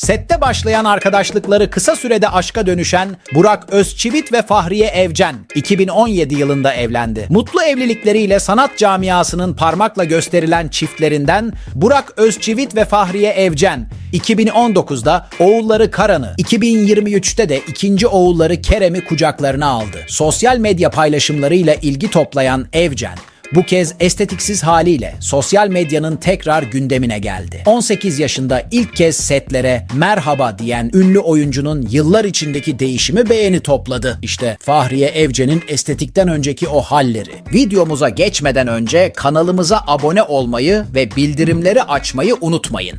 Sette başlayan arkadaşlıkları kısa sürede aşka dönüşen Burak Özçivit ve Fahriye Evcen 2017 yılında evlendi. Mutlu evlilikleriyle sanat camiasının parmakla gösterilen çiftlerinden Burak Özçivit ve Fahriye Evcen 2019'da oğulları Karan'ı, 2023'te de ikinci oğulları Kerem'i kucaklarına aldı. Sosyal medya paylaşımlarıyla ilgi toplayan Evcen, bu kez estetiksiz haliyle sosyal medyanın tekrar gündemine geldi. 18 yaşında ilk kez setlere merhaba diyen ünlü oyuncunun yıllar içindeki değişimi beğeni topladı. İşte Fahriye Evcen'in estetikten önceki o halleri. Videomuza geçmeden önce kanalımıza abone olmayı ve bildirimleri açmayı unutmayın.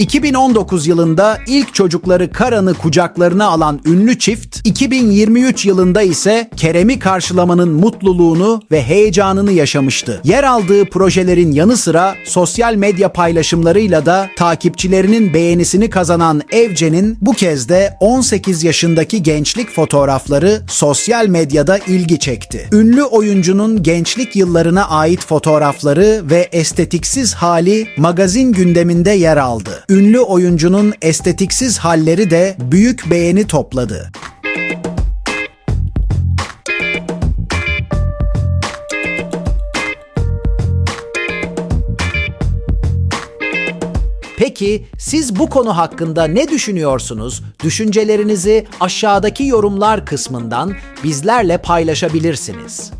2019 yılında ilk çocukları Karan'ı kucaklarına alan ünlü çift, 2023 yılında ise Kerem'i karşılamanın mutluluğunu ve heyecanını yaşamıştı. Yer aldığı projelerin yanı sıra sosyal medya paylaşımlarıyla da takipçilerinin beğenisini kazanan Evcen'in bu kez de 18 yaşındaki gençlik fotoğrafları sosyal medyada ilgi çekti. Ünlü oyuncunun gençlik yıllarına ait fotoğrafları ve estetiksiz hali magazin gündeminde yer aldı. Ünlü oyuncunun estetiksiz halleri de büyük beğeni topladı. Peki siz bu konu hakkında ne düşünüyorsunuz? Düşüncelerinizi aşağıdaki yorumlar kısmından bizlerle paylaşabilirsiniz.